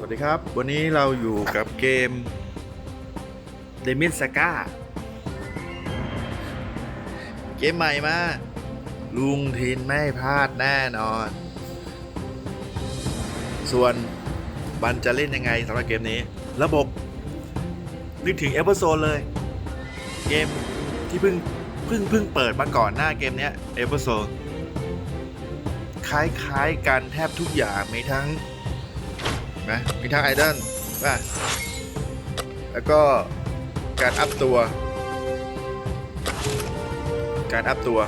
สวัสดีครับ วันนี้เราอยู่กับเกม d e m i n Saga เกมใหม่มา ลุงทินไม่พลาดแน่นอน ส่วนบันจะเล่นยังไงสำหรับเกมนี้ ระบบ นึกถึงเอ s โซ d เลย เกมที่เพิ่งเพิ่งเพิ่งเปิดมาก่อนหน้าเกมนี้ยเวอ s โซ d คล้ายๆกันแทบทุกอย่างมีทั้ง นะมีทั้งไอดอลป่ะแล้วก็การอัพตัว การอัพตัว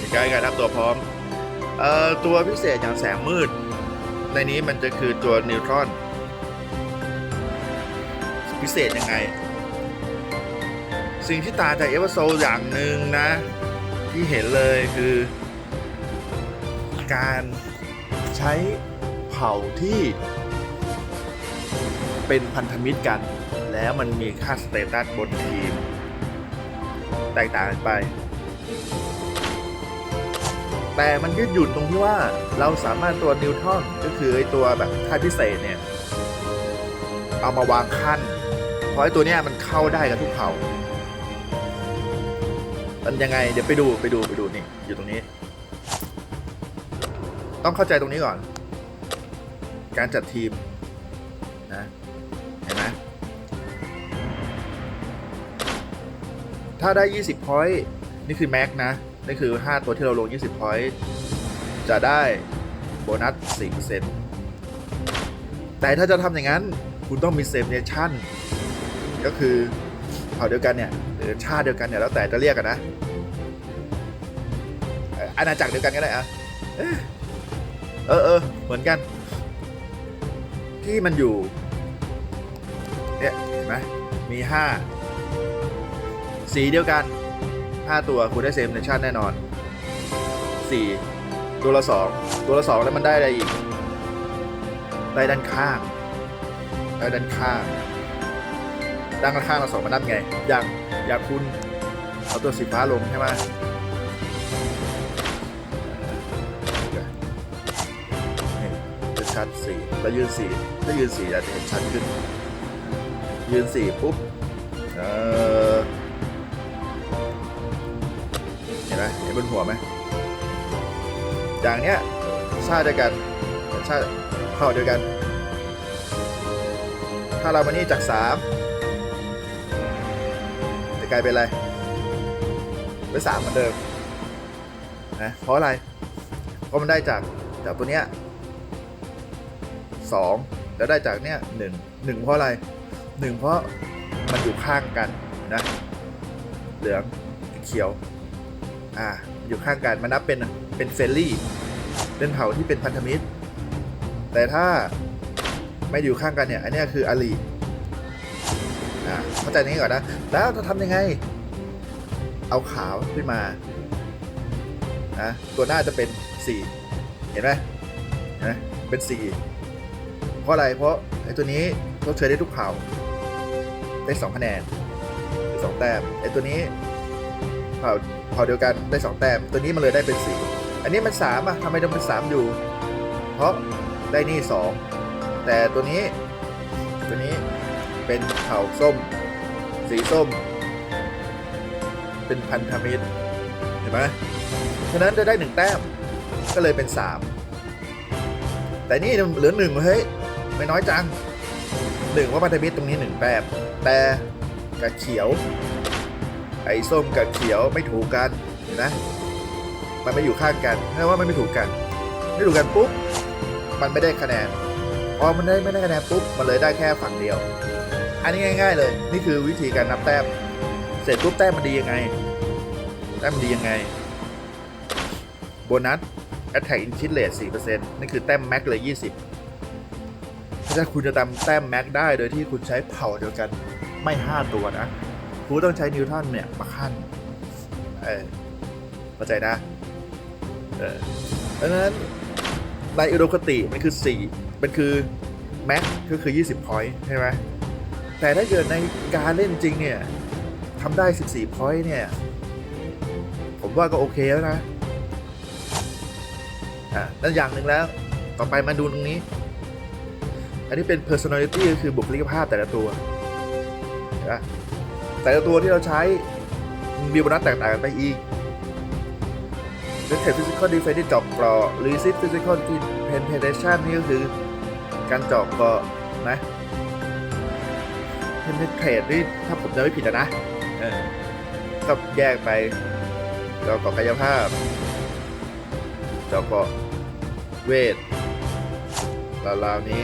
มีการการอัพตัวพร้อมเอ่อตัวพิเศษอย่างแสงมืด ในนี้มันจะคือตัวนิวตรอนพิเศษยังไง สิ่งที่ตาจากเอเวอร์โซอย่างหนึ่งนะ ที่เห็นเลยคือการ ใช้เผ่าที่เป็นพันธมิตรกัน แล้วมันมีค่าสเตตัสบนทีม แตกต่างกันไป แต่มันยืดหยุ่นตรงที่ว่าเราสามารถตัวนิวทอนก็คือไอตัวแบบค่าพิเศษเนี่ย เอามาวางขั้นเพราะไอตัวเนี้ยมันเข้าได้กับทุกเผ่ามันยังไง เดี๋ยวไปดูไปดูไปดูนี่ อยู่ตรงนี้ ต้องเข้าใจตรงนี้ก่อน การจัดทีมนะเห็นไหมถ้าได้ 20 พอยต์นี่คือแม็กนะ นี่คือ 5 ตัวที่เราลง 20 พอยต์จะได้โบนัส 4%แต่ถ้าจะทำอย่างนั้น คุณต้องมีเซมเนชั่น ก็คือเผ่าเดียวกันเนี่ย หรือชาติเดียวกันเนี่ย แล้วแต่จะเรียกกันนะอาณาจักรเดียวกันก็ได้อะ เออเออเหมือนกัน ที่มันอยู่ เนี่ยเห็นไหมมีห้าสีเดียวกันห้าตัวคุณได้เซมเนชั่นแน่นอนสี่ตัวละสองตัวละสองแล้วมันได้อะไรอีก ได้ด้านข้างได้ด้านข้างด้านข้างเราสองมันนับไง อย่างอย่างคุณเอาตัวสีฟ้าลงใช่ไหม ดสีแล้วยืนสีถ้ายืนสีอาจจะเห็นชัดขึ้น ยืนสีปุ๊บเออเห็นไหมเห็นบนหัวไหมอย่างเนี้ยชาติเดียวกันชาติเผ่าเดียวกัน ถ้าเรามานี่จากสามจะกลายเป็นอะไรเป็นสามเหมือนเดิมนะเพราะอะไร เพราะมันได้จากจากตัวเนี้ย สองแล้วได้จากเนี้ยหนึ่งหนึ่งเพราะอะไรหนึ่งเพราะมันอยู่ข้างกันนะเหลืองเขียวอ่าอยู่ข้างกันมันนับเป็นเป็นเฟรนลี่เป็นเผ่าที่เป็นพันธมิตร แต่ถ้าไม่อยู่ข้างกันเนี่ยอันนี้คืออาลีอ่าเข้าใจนี้ก่อนนะ แล้วจะทำยังไง เอาขาวขึ้นมานะตัวหน้าจะเป็น 4 เห็นไหมเห็นไหมเป็น 4 เพราะอะไร เพราะไอ้ตัวนี้ทดเชยได้ทุกเผ่า ได้2คะแนนได้สองแต้มไอ้ตัวนี้เผ่าเผ่าเดียวกันได้2แต้มตัวนี้มันเลยได้เป็น4อันนี้มัน3อะทำไมต้องเป็น3อยู่ เพราะได้นี่2แต่ตัวนี้ตัวนี้เป็นเผ่าส้ม สีส้ม เป็นพันธมิตรเห็นไหมฉะนั้นจะได้หนึ่งแต้มก็เลยเป็น3แต่นี่เหลือหนึ่งเฮ้ย ไม่น้อยจังหนึ่งว่าพันธมิตรตรงนี้หนึ่งแต้มแต่กับเขียว ไอ้ส้มกับเขียวไม่ถูกกันเห็นไหมมันไม่อยู่ข้างกันเพราะว่ามันไม่ถูกกัน ไม่ถูกกันปุ๊บมันไม่ได้คะแนนพอมันได้ไม่ได้คะแนนปุ๊บมันเลยได้แค่ฝั่งเดียว อันนี้ง่าย ๆ เลย นี่คือวิธีการนับแต้มเสร็จปุ๊บแต้มมันดียังไงแต้มมันดียังไงโบนัส attack increase rate 4%นั่นคือแต้มแม็กเลย 20 ถ้าคุณจะตามแต้มแม็กได้โดยที่คุณใช้เผ่าเดียวกันไม่ 5 ตัวนะคุณต้องใช้นิวตันเนี่ยมาขั้นเออเข้าใจนะเออดังนั้นในอุดมคติมันคือ 4 มันคือแม็กก็คือ 20 point ใช่ไหมแต่ถ้าเกิดในการเล่นจริงเนี่ยทำได้ 14 point เนี่ย ผมว่าก็โอเคแล้วนะ อะนั่นอย่างหนึ่งแล้ว ต่อไปมาดูตรงนี้ อันนี้เป็น personality ก็คือบุคลิกภาพแต่ละตัวเห็นปะแต่ละตัวที่เราใช้มีโบนัสแตกต่างกันไปอีก r e t e d physical defense ที่เจอกเกราะ resist physical penetration นี่ก็คือการเจอกเกราะนะ penetrate นี่ถ้าผมจะไม่ผิดนะเออก็แยกไปเจอกเกราะกายภาพเจอกเกราะเวทราวๆนี้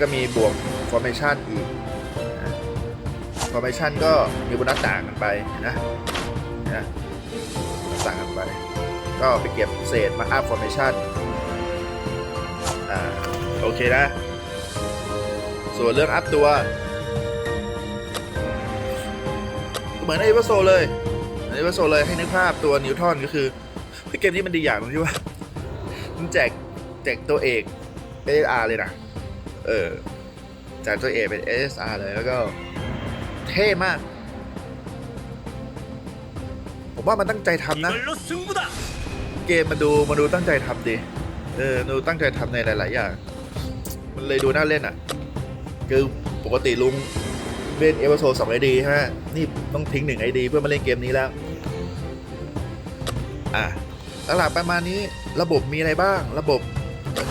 ก็มีบวก formation อีกนะ formation ก็มีโบนัสต่างกันไปนะนะต่างกันไป ก็ไปเก็บเศษมา up formation อ่าโอเคนะ ส่วนเรื่องอัพตัว เหมือนในเวอร์โซเลยในเวอร์โซเลยให้นึกภาพตัวนิวทอนก็คือเกมนี้มันดีอย่างตรงที่ว่ามันแจกแจกตัวเอก SSR เลยนะ เออ จากตัวเอเป็น SSR เลยแล้วก็เท่มาก ผมว่ามันตั้งใจทำนะ เกมมันดูมันดูตั้งใจทำดี เออดูตั้งใจทำในหลาย ๆ อย่าง มันเลยดูน่าเล่นอะ คือปกติลุงเล่นเอเวอร์โซสองไอดีใช่ไหมนี่ต้องทิ้งหนึ่งไอดีเพื่อมาเล่นเกมนี้แล้ว อะหลักๆประมาณนี้ระบบมีอะไรบ้าง ระบบ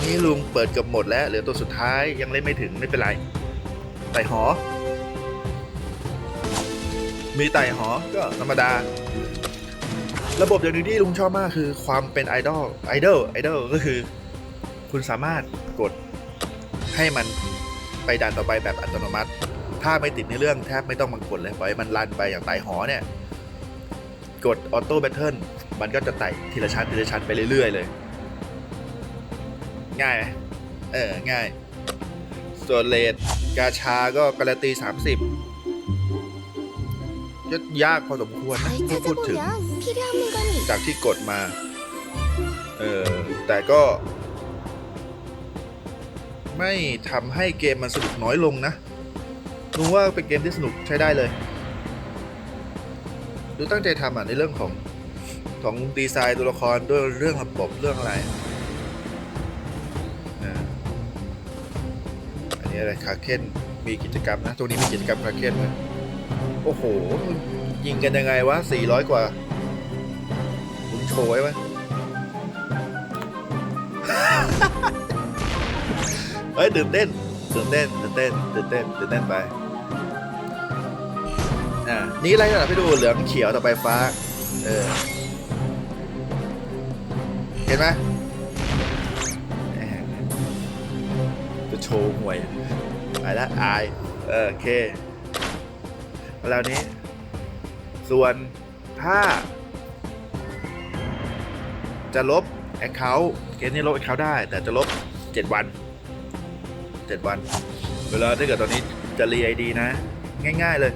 นี้ลุงเปิดเกือบหมดแล้วเหลือตัวสุดท้ายยังเล่นไม่ถึงไม่เป็นไรไต่หอ มีไต่หอก็ธรรมดา ระบบอย่างนึงที่ลุงชอบมากคือความเป็นไอดอลไอดอลไอดอลก็คือ คุณสามารถกดให้มันไปด่านต่อไปแบบอัตโนมัติ ถ้าไม่ติดในเรื่องแทบไม่ต้องมากดเลยปล่อยมันรันไปอย่างไต่หอเนี่ย กดออโต้แบทเทิลมันก็จะไต่ทีละชั้นทีละชั้นไปเรื่อยๆเลย ง่ายไหมเออ ง่าย ส่วนเลดกาชาก็การันตี 30ก็ยากพอสมควรพูดถึง จากที่กดมา เออ แต่ก็ ไม่ทำให้เกมมันสนุกน้อยลงนะรู้ว่าเป็นเกมที่สนุกใช้ได้เลย ดูตั้งใจทำอะในเรื่องของของดีไซน์ตัวละครด้วยเรื่องระบบเรื่องอะไร อันนี้อะไรคาเคนมีกิจกรรมนะตรงนี้มีกิจกรรมคาเคนไหมโอ้โห ยิงกันยังไงวะ 400 กว่ามึงโชว์ไว้ไหมเฮ้ยตื่นเต้นตื่นเต้นตื่นเต้นตื่นเต้นตื่นเต้นไปอ่านี่อะไรนะพี่ดูเหลืองเขียวต่อไปฟ้า เออ เห็นไหม จะโชว์หวยไปละอายเออโอเคแล้วนี้ ส่วนถ้า จะลบ Account เกมนี้ลบ Account ได้ แต่จะลบ 7 วัน 7 วัน เวลาถ้าเกิดตอนนี้จะรี ID นะ ง่าย ๆเลย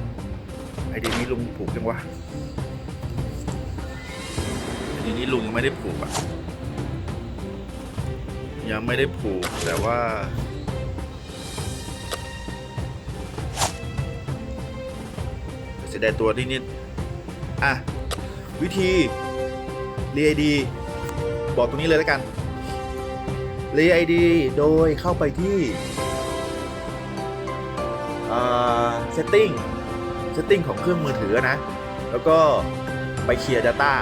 ID นี้ลุงผูกยังวะ ID นี้ลุงยังไม่ได้ผูกอะยังไม่ได้ผูกแต่ว่า เสียดายตัวนิดอะ วิธีรี ID บอกตรงนี้เลยแล้วกันรี ID โดยเข้าไปที่ setting setting ของเครื่องมือถือนะ แล้วก็ไปเคลียร์ Data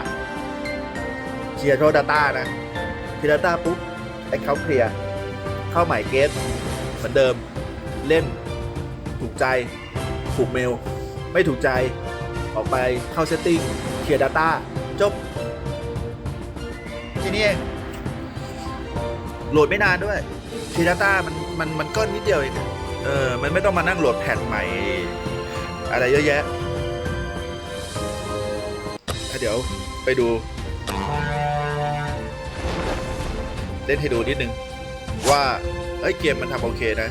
เคลียร์โทษ Data นะเคลียร์ Data ปุ๊บ Account เคลียร์เข้าใหม่เกตเหมือนเดิมเล่นถูกใจผูกเมล ไม่ถูกใจ ออกไปเข้า setting เคลียร์ Data จบทีนี้เองโหลดไม่นานด้วยเคลียร์ Data มันมันมันก็นิดเดียวเองเออ มันไม่ต้องมานั่งโหลดแผ่นใหม่ อะไรเยอะแยะอะเดี๋ยวไปดูเล่นให้ดูนิดนึง ว่า เอ้ยเกมมันทำโอเคนะ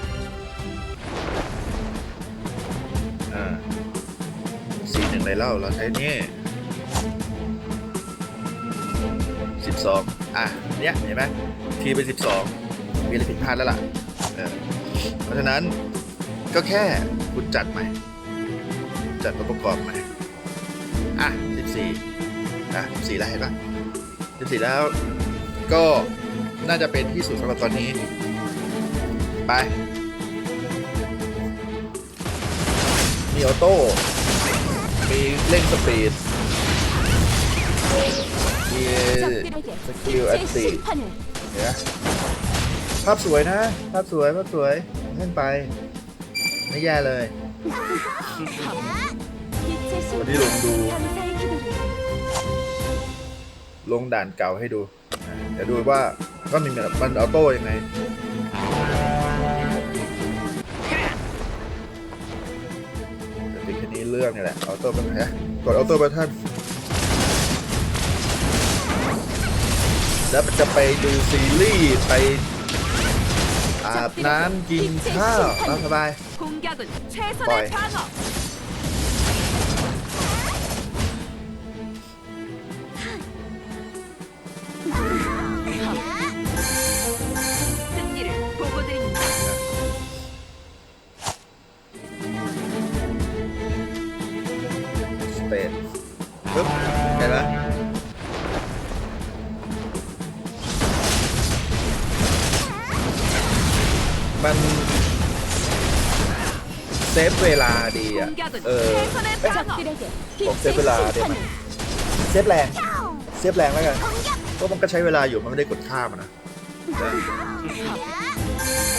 สีหนึ่งเลยเล่าเราใช้นี่สิบสองอะเนี้ยเห็นไหมทีเป็นสิบสองมีอะไรผิดพลาดแล้วล่ะเพราะฉะนั้นก็แค่คุณจัดใหม่ จัดตัวประกอบใหม่ อะสิบสี่อะสิบสี่แล้วเห็นปะสิบสี่แล้วก็น่าจะเป็นที่สุดสำหรับตอนนี้ ไปมีออโต้ มีเล่นสปีด มีสกิลแอตติเนี่ยภาพสวยนะ ภาพสวย ภาพสวย เล่นไป ไม่แย่เลย วันนี้ลงดู ลงด่านเก่าให้ดู เดี๋ยวดูว่าก็มีแบบมันออโต้ยังไง ลือกนี่แหละออโต้บัตเทิลกดออโต้บัตเทิลแล้วจะไปดูซีรีส์ไปอาบน้ำกินข้าวตามสบายปล่อยึ๊บเห็นไหมมันเซฟเวลาดีอะ เออเอ้ยบอกเซฟเวลาดีไหมเซฟแรง เซฟแรงแล้วกันก็มันก็ใช้เวลาอยู่มันไม่ได้กดข้ามอะนะ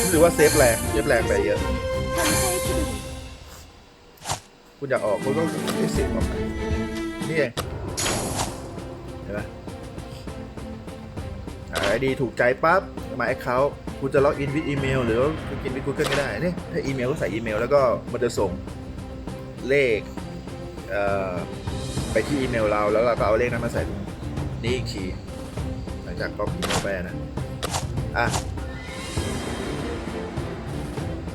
หรือว่าเซฟแรง เซฟแรงไปเยอะ คุณอยากออกคุณต้องเสียงออกไป นี่เองเห็นไหมไอดีถูกใจปั๊บมาแอคเคาท์คุณจะล็อกอินวิดอีเมลหรือว่าคุณกินวิดกูเกิลก็ได้นี่ถ้าอีเมลก็ใส่อีเมล แล้วก็มันจะส่งเลขเอ่อไปที่อีเมลเราแล้วเราก็เอาเลขนั้นมาใส่ตรงนี้อีกทีหลังจากก๊อปอีเมลไปนะอะ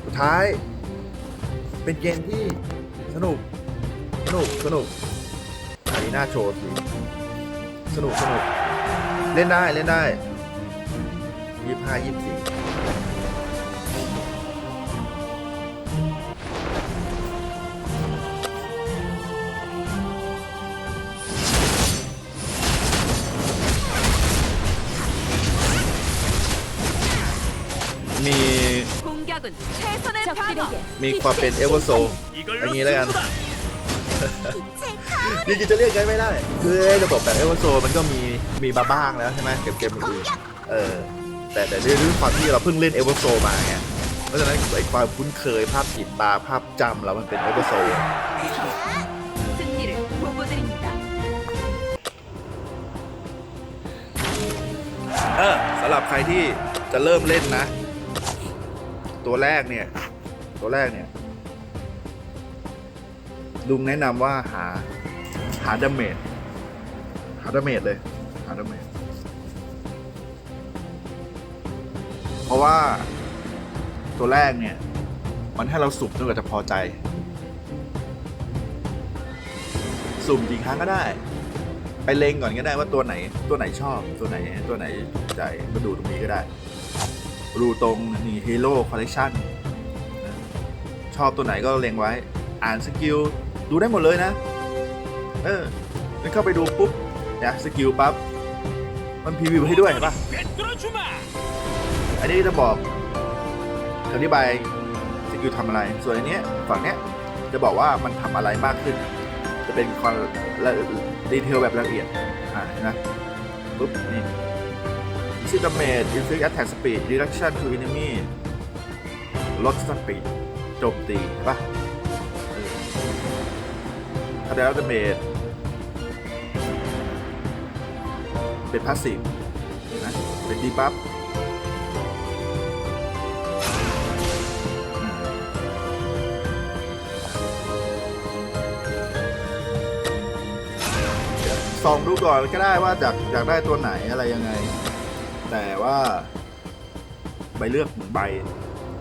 สุดท้ายเป็นเกมที่สนุก สนุก สนุกีหน้าโชว์สิสนุกสนุกเล่นได้เล่นได้ยี่ห้ายี่สี่มีมีความเป็นเอเวอร์โซอย่างนี้แล้วกัน จริงๆจะเรียกไงไม่ได้ คือระบบแบบเอเวอร์โซมันก็มีมีมาบ้างแล้วใช่ไหมเกมเกมอื่นๆเออ แต่แต่ด้วยความที่เราเพิ่งเล่นเอเวอร์โซมาไง เพราะฉะนั้นไอความคุ้นเคยภาพติดตาภาพจำเรามันเป็นเอเวอร์โซ 승리를 보고 드립니다. เออสำหรับใครที่จะเริ่มเล่นนะ ตัวแรกเนี่ย ตัวแรกเนี่ย ลุงแนะนำว่าหา หาดาเมจหาดาเมจเลย หาดาเมจเพราะว่าตัวแรกเนี่ย มันให้เราสุ่มจนกว่าจะพอใจ สุ่มกี่ครั้งก็ได้ ไปเลงก่อนก็ได้ว่าตัวไหน ตัวไหนชอบตัวไหน ตัวไหนถูกใจมาดูตรงนี้ก็ได้ดูตรงนี่ฮีโร่คอลเลคชันชอบตัวไหนก็เลงไว้ อ่านสกิล ดูได้หมดเลยนะ เออแล้วเข้าไปดูปุ๊บเนี่ยสกิลปั๊บ มันพรีวิวให้ด้วยเห็นปะอันนี้จะบอกอธิบายสกิลทำอะไร ส่วนอันเนี้ยฝั่งเนี้ยจะบอกว่ามันทำอะไรมากขึ้น จะเป็นความละดีเทลแบบละเอียด อ่านะปุ๊บนี่ชิดาเมจอินฟิกแอตแทกสปีดรีดักชั่นทูอินมี่ลดสปีดโจมตีเห็นปะถ้าได้รับดาเมจ เป็นพาสซีฟนะเป็นดีบัฟส่องดูก่อนก็ได้ว่าจากอยากได้ตัวไหนอะไรยังไง แต่ว่าใบเลือกหนึ่งใบ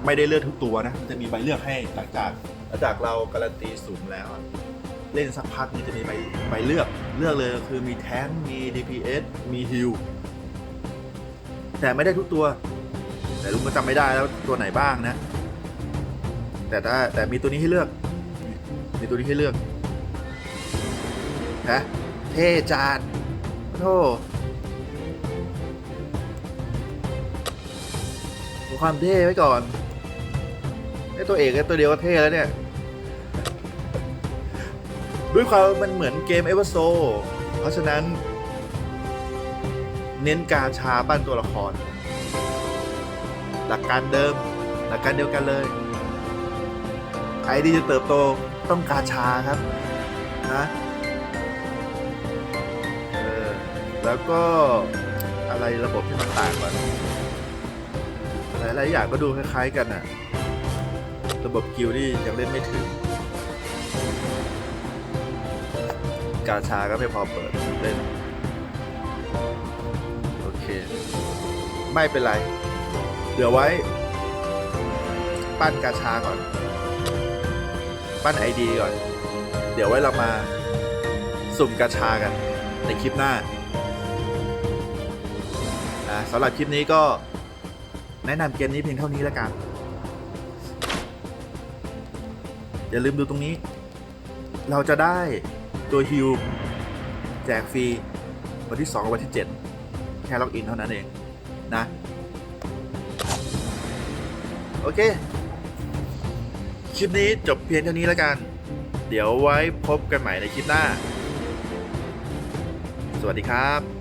ไม่ได้เลือกทุกตัวนะ มันจะมีใบเลือกให้หลังจากหลังจากเราการันตีสูงแล้ว เล่นสักพักนี่จะมีใบใบเลือกเลือกเลยคือมีแทงมี DPS มีฮิลแต่ไม่ได้ทุกตัว แต่ลุงก็จำไม่ได้แล้วตัวไหนบ้างนะ แต่ถ้าแต่มีตัวนี้ให้เลือก มีตัวนี้ให้เลือกนะเท่จัดโธ่ความเท่ไว้ก่อนไอตัวเอกไอตัวเดียวก็เท่แล้วเนี่ย ด้วยความมันเหมือนเกมเอเวอร์โซ เพราะฉะนั้น เน้นการชาปั้นตัวละคร หลักการเดิม หลักการเดียวกันเลย ไอดีจะเติบโตต้องการชาครับนะเออแล้วก็อะไรระบบที่มันต่างกันหลายๆอย่างก็ดูคล้ายๆกันอะระบบกิลด์นี่ยังเล่นไม่ถึง กาชาก็ไม่พอเปิดเล่นโอเค ไม่เป็นไร เดี๋ยวไว้ ปั้นกาชาก่อน ปั้นไอดีก่อน เดี๋ยวไว้เรามา สุ่มกาชากันในคลิปหน้าสำหรับคลิปนี้ก็แนะนำเกมนี้เพียงเท่านี้แล้วกัน อย่าลืมดูตรงนี้ เราจะได้ ตัวฮิวแจกฟรีวันที่ 2 กับวันที่ 7 แค่ล็อกอินเท่านั้นเองนะ โอเค คลิปนี้จบเพียงเท่านี้แล้วกัน เดี๋ยวไว้พบกันใหม่ในคลิปหน้า สวัสดีครับ